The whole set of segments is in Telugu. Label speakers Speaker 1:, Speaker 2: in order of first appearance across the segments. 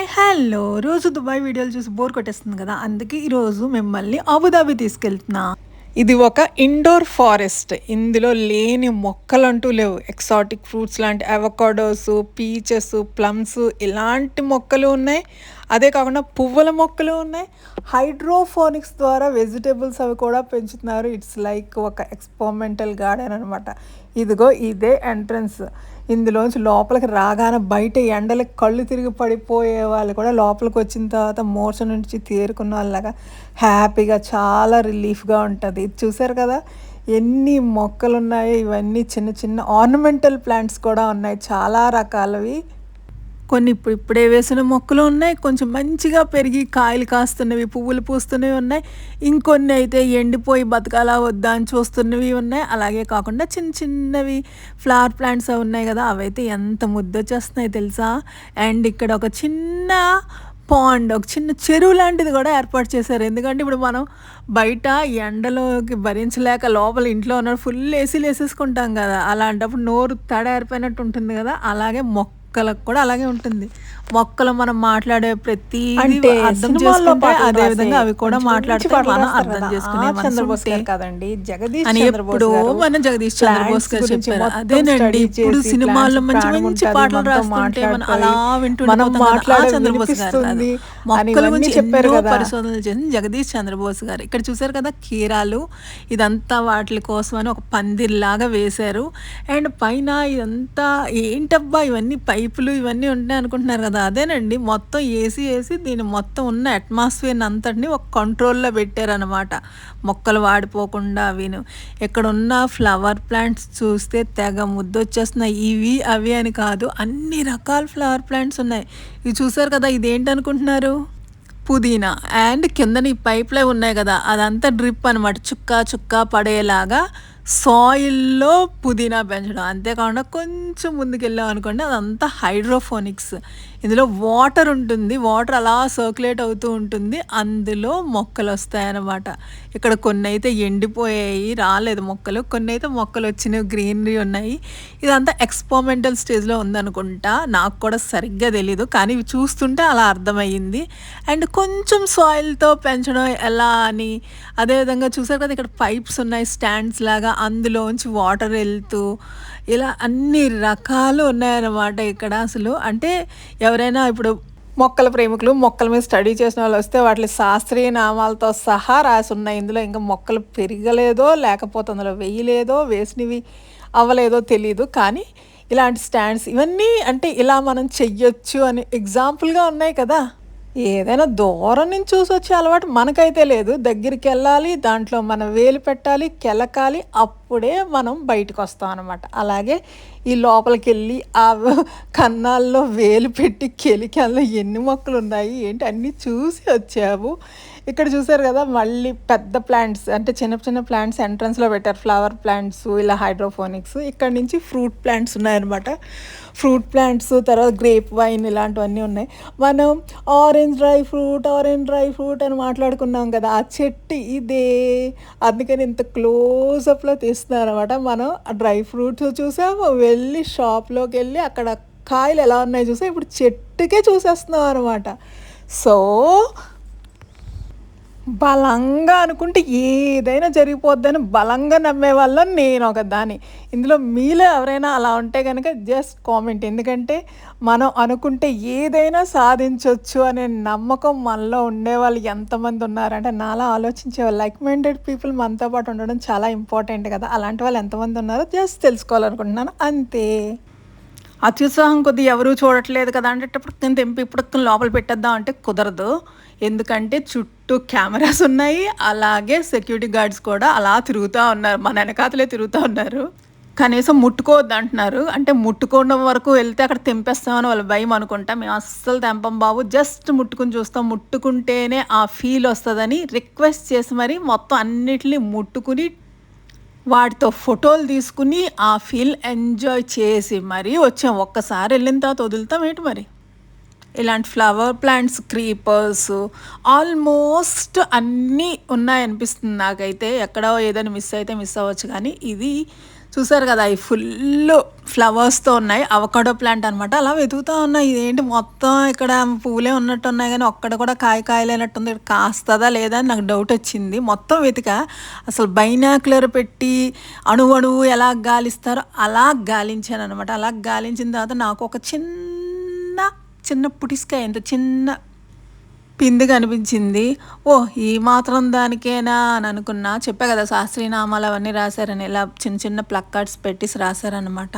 Speaker 1: Hi hello. రోజు దుబాయ్ వీడియోలు చూసి బోర్ కొట్టేస్తుంది కదా అందుకే ఈరోజు మిమ్మల్ని అబుదాబి తీసుకెళ్తున్నా. ఇది ఒక ఇండోర్ ఫారెస్ట్. ఇందులో లేని మొక్కలు అంటూ లేవు. ఎక్సాటిక్ ఫ్రూట్స్ లాంటి అవకాడోస్ పీచెస్ ప్లమ్స్ ఇలాంటి మొక్కలు ఉన్నాయి. అదే కాకుండా పువ్వుల మొక్కలు ఉన్నాయి. హైడ్రోఫోనిక్స్ ద్వారా వెజిటేబుల్స్ అవి కూడా పెంచుతున్నారు. ఇట్స్ లైక్ ఒక ఎక్స్పెరిమెంటల్ గార్డెన్ అనమాట ఇదిగో ఇదే ఎంట్రన్స్ ఇందులోంచి లోపలికి రాగానే బయట ఎండలకు కళ్ళు తిరిగి పడిపోయే వాళ్ళు కూడా లోపలికి వచ్చిన తర్వాత మోషన్ నుంచి తేరుకున్న వాళ్ళగా హ్యాపీగా చాలా రిలీఫ్గా ఉంటుంది. ఇది చూసారు కదా? ఎన్ని మొక్కలు ఉన్నాయో ఇవన్నీ చిన్న చిన్న ఆర్నమెంటల్ ప్లాంట్స్ కూడా ఉన్నాయి. చాలా రకాలవి. కొన్ని ఇప్పుడు ఇప్పుడే వేసిన మొక్కలు ఉన్నాయి. కొంచెం మంచిగా పెరిగి కాయలు కాస్తున్నవి పువ్వులు పూస్తున్నవి ఉన్నాయి. ఇంకొన్ని అయితే ఎండిపోయి బతకాలా వద్దా అని చూస్తున్నవి ఉన్నాయి. అలాగే కాకుండా చిన్న చిన్నవి ఫ్లవర్ ప్లాంట్స్ అవి ఉన్నాయి కదా అవైతే ఎంత ముద్దొచ్చేస్తున్నాయి తెలుసా? అండ్ ఇక్కడ ఒక చిన్న పాండ్ ఒక చిన్న చెరువు లాంటిది కూడా ఏర్పాటు చేశారు. ఎందుకంటే ఇప్పుడు మనం బయట ఎండలోకి భరించలేక లోపల ఇంట్లో ఉన్న ఫుల్ ఏసీలు వేసేసుకుంటాం కదా. అలాంటప్పుడు నోరు తడ ఏర్పడినట్టు ఉంటుంది కదా. అలాగే మొక్క మొక్కలకు కూడా అలాగే ఉంటుంది మొక్కలు మనం మాట్లాడే ప్రతి అర్థం చేసుకుంటే అదే విధంగా అవి కూడా మాట్లాడితే మనం అర్థం. చేసుకునే
Speaker 2: చంద్రబోస్ కాదండి జగదీష్
Speaker 1: అని
Speaker 2: చంద్రబోస్
Speaker 1: ఎప్పుడో
Speaker 2: గారు
Speaker 1: మన జగదీష్ చంద్రబోస్ గారు చెప్పారు అదేనండి ఇప్పుడు సినిమాల్లో మంచి మంచి పాటలు రాస్తుంటే మనం. అలా
Speaker 2: మాట్లాడేది
Speaker 1: చంద్రబోస్ గారు మొక్కల గురించి
Speaker 2: చెప్పారు.
Speaker 1: పరిశోధనలు చేసిన జగదీష్ చంద్రబోస్ గారు ఇక్కడ చూసారు కదా కీరాలు ఇదంతా వాటి కోసం అని ఒక పందిర్లాగా వేశారు అండ్ పైన ఇదంతా ఏంటబ్బా ఇవన్నీ పైపులు ఇవన్నీ ఉంటాయి అనుకుంటున్నారు కదా అదేనండి. మొత్తం ఏసీ వేసి దీని మొత్తం ఉన్న అట్మాస్ఫియర్ అంతటిని ఒక కంట్రోల్లో పెట్టారనమాట మొక్కలు వాడిపోకుండా అవిను. ఇక్కడ ఉన్న ఫ్లవర్ ప్లాంట్స్ చూస్తే తెగ ముద్దొచ్చేస్తున్నాయి. ఇవి అవి అని కాదు అన్ని రకాల ఫ్లవర్ ప్లాంట్స్ ఉన్నాయి. ఇవి చూసారు కదా ఇదేంటి అనుకుంటున్నారు? పుదీనా. అండ్ కిందని ఈ పైప్లే ఉన్నాయి కదా అదంతా డ్రిప్ అనమాట చుక్క చుక్క పడేలాగా సాయిల్లో పుదీనా పెంచడం. అంతేకాకుండా కొంచెం ముందుకెళ్ళాం అనుకోండి అదంతా హైడ్రోఫోనిక్స్. ఇందులో వాటర్ ఉంటుంది వాటర్ అలా సర్క్యులేట్ అవుతూ ఉంటుంది అందులో మొక్కలు వస్తాయన్నమాట. ఇక్కడ కొన్ని అయితే ఎండిపోయాయి రాలేదు మొక్కలు. కొన్ని అయితే మొక్కలు వచ్చినాయి గ్రీనరీ ఉన్నాయి. ఇదంతా ఎక్స్పెరిమెంటల్ స్టేజ్లో ఉందనుకుంటా. నాకు కూడా సరిగ్గా తెలీదు కానీ ఇవి చూస్తుంటే అలా అర్థమయ్యింది. అండ్ కొంచెం సాయిల్తో పెంచడం ఎలా అని అదేవిధంగా చూసారు కదా ఇక్కడ పైప్స్ ఉన్నాయి స్టాండ్స్ లాగా. అందులోంచి వాటర్ వెళ్తూ ఇలా అన్ని రకాలు ఉన్నాయన్నమాట ఇక్కడ అసలు. అంటే ఎవరైనా ఇప్పుడు మొక్కల ప్రేమికులు మొక్కల మీద స్టడీ చేసిన వాళ్ళు వస్తే వాటి శాస్త్రీయ నామాలతో సహా రాసి ఉన్నాయి. ఇందులో ఇంకా మొక్కలు పెరగలేదో లేకపోతే అందులో వేయలేదో వేసినవి అవ్వలేదో తెలియదు కానీ ఇలాంటి స్టాండ్స్ ఇవన్నీ అంటే ఇలా మనం చెయ్యొచ్చు అని ఎగ్జాంపుల్గా ఉన్నాయి కదా. ఏదైనా దూరం నుంచి చూసి వచ్చే అలవాటు మనకైతే లేదు. దగ్గరికి వెళ్ళాలి దాంట్లో మనం వేలు పెట్టాలి కెలకాలి అప్పుడే మనం బయటకు వస్తాం అనమాట అలాగే ఈ లోపలికి వెళ్ళి ఆ కన్నాల్లో వేలు పెట్టి కెలికి అందులో ఎన్ని మొక్కలు ఉన్నాయి ఏంటి అన్నీ చూసి వచ్చాము ఇక్కడ చూసారు కదా మళ్ళీ పెద్ద ప్లాంట్స్ అంటే చిన్న చిన్న ప్లాంట్స్ ఎంట్రన్స్లో పెట్టారు. ఫ్లవర్ ప్లాంట్స్ ఇలా హైడ్రోఫోనిక్స్ ఇక్కడ నుంచి ఫ్రూట్ ప్లాంట్స్ ఉన్నాయన్నమాట. ఫ్రూట్ ప్లాంట్స్ తర్వాత గ్రేప్ వైన్ ఇలాంటివన్నీ ఉన్నాయి. మనం orange dry fruit orange dry fruit అని మాట్లాడుకున్నాం కదా ఆ చెట్టు ఇదే. అందుకని ఇంత క్లోజప్లో తీస్తున్నారు అనమాట మనం డ్రై ఫ్రూట్స్ చూసాము వెళ్ళి షాప్లోకి వెళ్ళి అక్కడ కాయలు ఎలా ఉన్నాయి చూసా. ఇప్పుడు చెట్టుకే చూసేస్తున్నాం అనమాట సో బలంగా అనుకుంటే ఏదైనా జరిగిపోద్దని బలంగా నమ్మే వాళ్ళం నేను ఒక దాని ఇందులో మీలో ఎవరైనా అలా ఉంటే కనుక జస్ట్ కామెంట్. ఎందుకంటే మనం అనుకుంటే ఏదైనా సాధించవచ్చు అనే నమ్మకం మనలో ఉండేవాళ్ళు ఎంతమంది ఉన్నారంటే నాలా ఆలోచించే వాళ్ళు. లైక్ మైండెడ్ పీపుల్ మనతో పాటు ఉండడం చాలా ఇంపార్టెంట్ కదా. అలాంటి వాళ్ళు ఎంతమంది ఉన్నారో జస్ట్ తెలుసుకోవాలనుకుంటున్నాను. అంతే. అత్యుత్సాహం కొద్ది ఎవరూ చూడట్లేదు కదా అంటే ఇప్పుడు తెంపి ఇప్పుడు లోపల పెట్టేద్దాం అంటే కుదరదు. ఎందుకంటే చుట్టూ కెమెరాస్ ఉన్నాయి. అలాగే సెక్యూరిటీ గార్డ్స్ కూడా అలా తిరుగుతూ ఉన్నారు. మన వెనకాతలే తిరుగుతూ ఉన్నారు. కనీసం ముట్టుకోవద్దు అంటున్నారు. అంటే ముట్టుకోవడం వరకు వెళ్తే అక్కడ తెంపేస్తామని వాళ్ళ భయం అనుకుంటా. మేము అస్సలు తెంపం బాబు. జస్ట్ ముట్టుకుని చూస్తాం. ముట్టుకుంటేనే ఆ ఫీల్ వస్తుందని రిక్వెస్ట్ చేసి మరి మొత్తం అన్నిటినీ ముట్టుకుని వాటితో ఫోటోలు తీసుకుని ఆ ఫీల్ ఎంజాయ్ చేసి మరీ వచ్చాం. ఒక్కసారి వెళ్ళిన తర్వాత వదులుతాం. ఏంటి మరి? ఇలాంటి ఫ్లవర్ ప్లాంట్స్ క్రీపర్స్ ఆల్మోస్ట్ అన్నీ ఉన్నాయనిపిస్తుంది నాకైతే. ఎక్కడో ఏదైనా మిస్ అయితే మిస్ అవ్వచ్చు కానీ ఇది చూసారు కదా అవి ఫుల్ ఫ్లవర్స్తో ఉన్నాయి. అవకాడో ప్లాంట్ అనమాట అలా వెతుకుతూ ఉన్నాయి. ఇదేంటి మొత్తం ఇక్కడ పూలే ఉన్నట్టు ఉన్నాయి కానీ ఒక్కడ కూడా కాయ కాయలేనట్టుంది. ఇక్కడ కాస్తుందా లేదా అని నాకు డౌట్ వచ్చింది. మొత్తం వెతిక అసలు బైనాక్యులర్ పెట్టి అణువు అణువు ఎలా గాలిస్తారో అలా గాలించాను అనమాట అలా గాలించిన తర్వాత నాకు ఒక చిన్న చిన్న పుటిస్కాయ ఎంత చిన్న పిండి కనిపించింది ఓ ఈ మాత్రం దానికేనా అని అనుకున్నా. చెప్పా కదా శాస్త్రీనామాలు అవన్నీ రాశారని ఇలా చిన్న చిన్న ప్లక్ కార్డ్స్ పెట్టేసి రాశారనమాట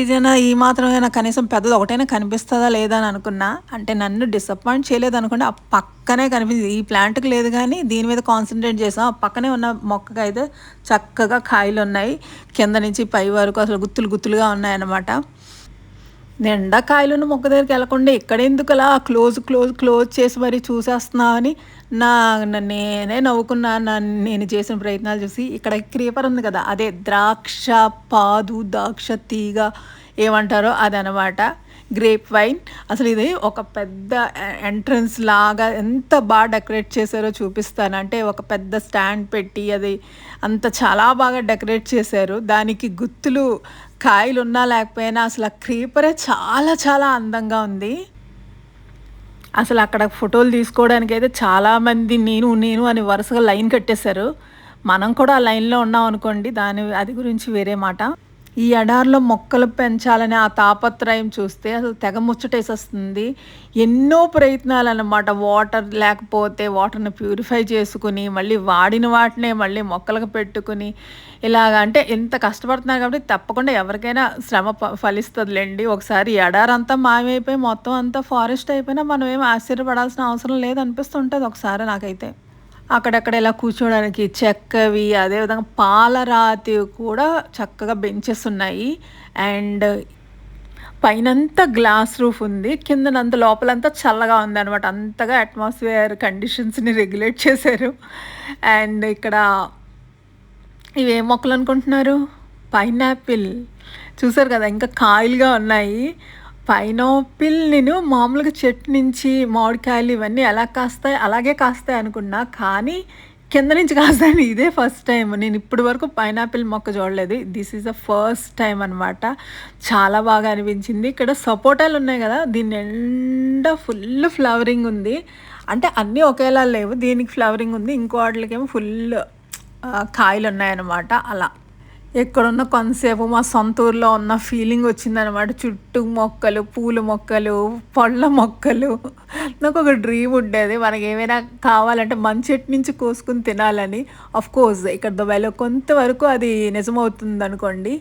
Speaker 1: ఇదేనా ఈ మాత్రమేనా? కనీసం పెద్దది ఒకటైనా కనిపిస్తుందా లేదా అని అనుకున్నా. అంటే నన్ను డిసప్పాయింట్ చేయలేదు అనుకుంటే ఆ పక్కనే కనిపించింది. ఈ ప్లాంట్కి లేదు కానీ దీని మీద కాన్సన్ట్రేట్ చేసాం. ఆ పక్కనే ఉన్న మొక్కకి అయితే చక్కగా కాయలు ఉన్నాయి కింద నుంచి పై వరకు అసలు గుత్తులు గుత్తులుగా ఉన్నాయన్నమాట. నిండా కాయలున్న మొక్క దగ్గరికి వెళ్ళకుండా ఇక్కడ ఎందుకు అలా క్లోజ్ క్లోజ్ క్లోజ్ చేసి మరి చూసేస్తున్నావు అని నా నేనే నవ్వుకున్నా నన్ను నేను చేసిన ప్రయత్నాలు చూసి ఇక్కడ క్రీపర్ ఉంది కదా అదే ద్రాక్ష పాదు ద్రాక్ష తీగ ఏమంటారో అదనమాట. Grape vine. అసలు ఇది ఒక పెద్ద ఎంట్రన్స్ లాగా ఎంత బాగా డెకరేట్ చేశారో చూపిస్తాను. అంటే ఒక పెద్ద స్టాండ్ పెట్టి అది అంత చాలా బాగా డెకరేట్ చేశారు. దానికి గుత్తులు కాయలు ఉన్నా లేకపోయినా అసలు ఆ క్రీపరే చాలా చాలా అందంగా ఉంది. అసలు అక్కడ ఫోటోలు తీసుకోవడానికి అయితే చాలామంది నేను నేను అని వరుసగా లైన్ కట్టేశారు. మనం కూడా ఆ లైన్లో ఉన్నాం అనుకోండి దాని అది గురించి వేరే మాట. ఈ ఎడారిలో మొక్కలు పెంచాలనే ఆ తాపత్రయం చూస్తే అసలు తెగ ముచ్చటేసేస్తుంది. ఎన్నో ప్రయత్నాలు అనమాట వాటర్ లేకపోతే వాటర్ని ప్యూరిఫై చేసుకుని మళ్ళీ వాడిన వాటినే మళ్ళీ మొక్కలకు పెట్టుకుని ఇలాగ అంటే ఎంత కష్టపడుతున్నారు కాబట్టి తప్పకుండా ఎవరికైనా శ్రమ ఫలిస్తుందిలేండి. ఒకసారి ఎడారంతా మాయమైపోయి మొత్తం అంతా ఫారెస్ట్ అయిపోయినా మనం ఏం ఆశ్చర్యపడాల్సిన అవసరం లేదనిపిస్తుంటుంది ఒకసారి నాకైతే. అక్కడక్కడ ఇలా కూర్చోవడానికి చెక్కవి అదేవిధంగా పాలరాతి కూడా చక్కగా బెంచెస్ ఉన్నాయి. అండ్ పైనంతా గ్లాస్ రూఫ్ ఉంది. కిందనంత లోపలంతా చల్లగా ఉంది అనమాట అంతగా అట్మాస్ఫియర్ కండిషన్స్ని రెగ్యులేట్ చేశారు. అండ్ ఇక్కడ ఇవి ఏ మొక్కలు అనుకుంటున్నారు? పైనాపిల్ చూసారు కదా ఇంకా కాయలుగా ఉన్నాయి. పైనాపిల్ నేను మామూలుగా చెట్టు నుంచి మామిడికాయలు ఇవన్నీ ఎలా కాస్తాయి అలాగే కాస్తాయి అనుకున్నా కానీ కింద నుంచి కాస్తాను ఇదే ఫస్ట్ టైం నేను ఇప్పటి వరకు పైనాపిల్ మొక్క చూడలేదు. This is the first time అనమాట చాలా బాగా అనిపించింది. ఇక్కడ సపోటాలు ఉన్నాయి కదా దీని ఎండ ఫుల్ ఫ్లవరింగ్ ఉంది. అంటే అన్నీ ఒకేలా లేవు. దీనికి ఫ్లవరింగ్ ఉంది. ఇంకో వాటికేమో ఫుల్ కాయలు ఉన్నాయన్నమాట. అలా. ఎక్కడున్న కొంతసేపు మా సొంత ఊర్లో ఉన్న ఫీలింగ్ వచ్చిందనమాట చుట్టూ మొక్కలు పూల మొక్కలు పళ్ళ మొక్కలు. నాకు ఒక డ్రీమ్ ఉండేది. మనకి ఏమైనా కావాలంటే మన చెట్టు నుంచి కోసుకుని తినాలని. అఫ్ కోర్స్ ఇక్కడ దుబాయ్లో కొంతవరకు అది నిజమవుతుంది అనుకోండి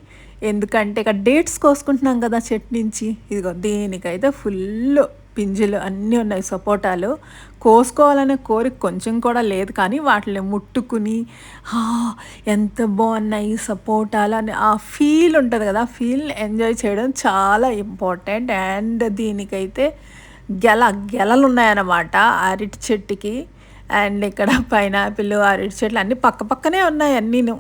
Speaker 1: ఎందుకంటే ఇక్కడ డేట్స్ కోసుకుంటున్నాం కదా చెట్టు నుంచి ఇదిగో దేనికైతే ఫుల్ పింజులు అన్నీ ఉన్నాయి సపోటాలు. కోసుకోవాలనే కోరిక కొంచెం కూడా లేదు కానీ వాటిని ముట్టుకుని "ఆ, ఎంత బాగున్నాయి సపోటాలు అని ఆ ఫీల్ ఉంటుంది కదా ఆ ఫీల్ని ఎంజాయ్ చేయడం చాలా ఇంపార్టెంట్. అండ్ దీనికైతే గెల గెలలు ఉన్నాయన్నమాట అరటి చెట్టుకి. అండ్ ఇక్కడ పైనాపిల్ అరటి చెట్లు అన్నీ పక్క పక్కనే ఉన్నాయి అన్నీను.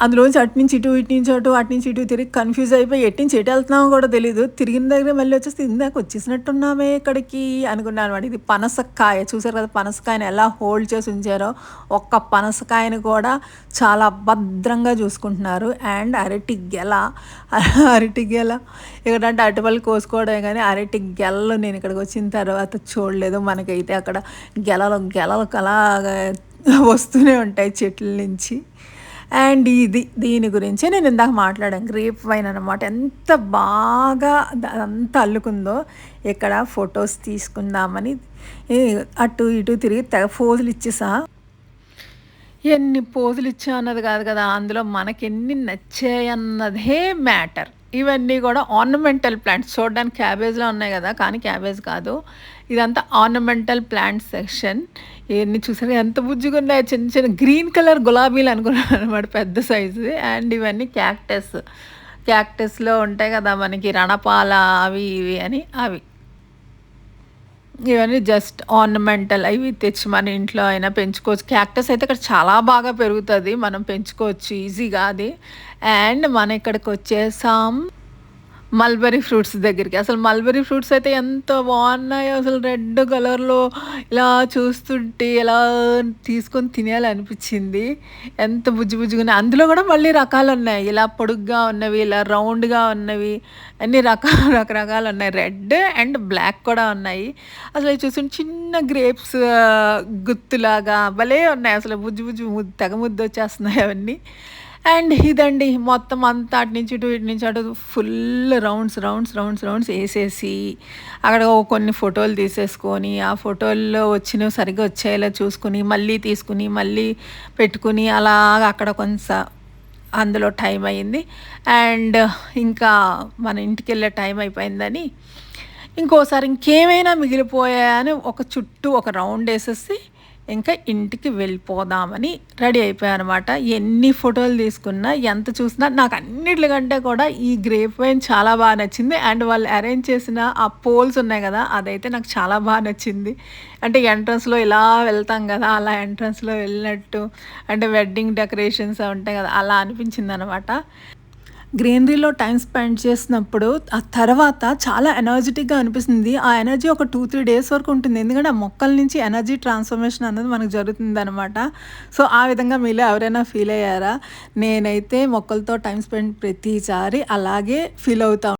Speaker 1: అందులోంచి అటు నుంచి ఇటు ఇటు నుంచి అటు అటు నుంచి ఇటు తిరిగి కన్ఫ్యూజ్ అయిపోయి ఎటు నుంచి ఎటు వెళ్తున్నామో కూడా తెలియదు తిరిగిన దగ్గర మళ్ళీ వచ్చేసి ఇందాక వచ్చేసినట్టున్నామే ఇక్కడికి అనుకున్నాను అనమాట. ఇది పనసకాయ. చూసారు కదా పనసకాయని ఎలా హోల్డ్ చేసి ఉంచారో? ఒక్క పనసకాయని కూడా చాలా భద్రంగా చూసుకుంటున్నారు. అండ్ అరటి గెల. అరటి గెల. ఎక్కడంటే అటుపల్లి కోసుకోవడమే కానీ అరటి గెలలు నేను ఇక్కడికి వచ్చిన తర్వాత చూడలేదు. మనకైతే అక్కడ గెలలు గెలలు అలాగా వస్తూనే ఉంటాయి చెట్ల నుంచి. అండ్ ఇది దీని గురించి నేను ఇందాక మాట్లాడాను. గ్రేప్ వైన్ అనమాట ఎంత బాగా అంత అల్లుకుందో ఇక్కడ ఫొటోస్ తీసుకుందామని అటు ఇటు తిరిగి తెగ ఫోజులు ఇచ్చేసా. ఎన్ని పోజులు ఇచ్చా అన్నది కాదు కదా అందులో మనకి ఎన్ని నచ్చాయన్నదే మ్యాటర్. ఇవన్నీ కూడా ఆర్నమెంటల్ ప్లాంట్స్ చూడడానికి క్యాబేజ్లో ఉన్నాయి కదా కానీ క్యాబేజ్ కాదు. ఇదంతా ఆర్నమెంటల్ ప్లాంట్ సెక్షన్ ఇవన్నీ చూసారు ఎంత బుజ్జిగా ఉన్నాయి చిన్న చిన్న గ్రీన్ కలర్ గులాబీలు అనుకున్నాను అనమాట పెద్ద సైజు అండ్ ఇవన్నీ క్యాక్టస్ క్యాక్టస్లో ఉంటాయి కదా మనకి రణపాల అవి ఇవి అని అవి. ఇవన్నీ జస్ట్ ఆర్నమెంటల్ అవి తెచ్చి మన ఇంట్లో అయినా పెంచుకోవచ్చు. క్యాక్టస్ అయితే ఇక్కడ చాలా బాగా పెరుగుతుంది. మనం పెంచుకోవచ్చు ఈజీగా అది. అండ్ మన ఇక్కడికి వచ్చేసాం. మల్బరీ ఫ్రూట్స్ దగ్గరికి. అసలు మల్బరీ ఫ్రూట్స్ అయితే ఎంత బాగున్నాయో అసలు రెడ్ కలర్‌లో ఇలా చూస్తుంటే ఎలా తీసుకొని తినేయాలనిపించింది. ఎంత బుజ్జి బుజ్జిగున్నాయి. అందులో కూడా మళ్ళీ రకాలు ఉన్నాయి ఇలా పొడుగ్గా ఉన్నవి, ఇలా రౌండ్‌గా ఉన్నవి అన్ని రకాల రకరకాలు ఉన్నాయి రెడ్ అండ్ బ్లాక్ కూడా ఉన్నాయి. అసలు అవి చూస్తుంటే చిన్న గ్రేప్స్ గుత్తులాగా భలే ఉన్నాయి. అసలు బుజ్జి బుజ్జి తెగ తెగ ముద్దొచ్చేస్తున్నాయి అవన్నీ. అండ్ ఇదండి మొత్తం అంతా అటు నుంచి ఇటు, ఇటు నుంచి అటు full rounds, rounds, rounds, rounds వేసేసి అక్కడ కొన్ని ఫోటోలు తీసేసుకొని, ఆ ఫోటోల్లో వచ్చినవి సరిగ్గా వచ్చేలా చూసుకొని, మళ్ళీ తీసుకుని మళ్ళీ పెట్టుకుని అలాగా అక్కడ కొంత అందులో టైం అయింది. అండ్ ఇంకా మన ఇంటికెళ్ళే టైం అయిపోయిందని ఇంకోసారి ఇంకేమైనా మిగిలిపోయాయని ఒక చుట్టూ ఒక రౌండ్ వేసేసి ఇంకా ఇంటికి వెళ్ళిపోదామని రెడీ అయిపోయానమాట. ఎన్ని ఫోటోలు తీసుకున్నా, ఎంత చూసినా నాకు అన్నిటికంటే కూడా ఈ గ్రేప్ వైన్ చాలా బాగా నచ్చింది. అండ్ వాళ్ళు అరేంజ్ చేసిన ఆ పోల్స్ ఉన్నాయి కదా! అదైతే నాకు చాలా బాగా నచ్చింది. అంటే ఎంట్రన్స్‌లో ఇలా వెళ్తాం కదా! అలా ఎంట్రన్స్‌లో వెళ్ళినట్టు అంటే వెడ్డింగ్ డెకరేషన్స్ అవి ఉంటాయి కదా! అలా అనిపించింది అనమాట గ్రీనరీలో టైం స్పెండ్ చేసినప్పుడు ఆ తర్వాత చాలా ఎనర్జిటిక్‌గా అనిపిస్తుంది. ఆ ఎనర్జీ ఒక 2, 3 డేస్ వరకు ఉంటుంది. ఎందుకంటే ఆ మొక్కల నుంచి ఎనర్జీ ట్రాన్స్‌ఫర్మేషన్ అనేది మనకు జరుగుతుందనమాట. సో, ఆ విధంగా మీలో ఎవరైనా ఫీల్ అయ్యారా? నేనైతే మొక్కలతో టైం స్పెండ్ ప్రతిసారి అలాగే ఫీల్ అవుతా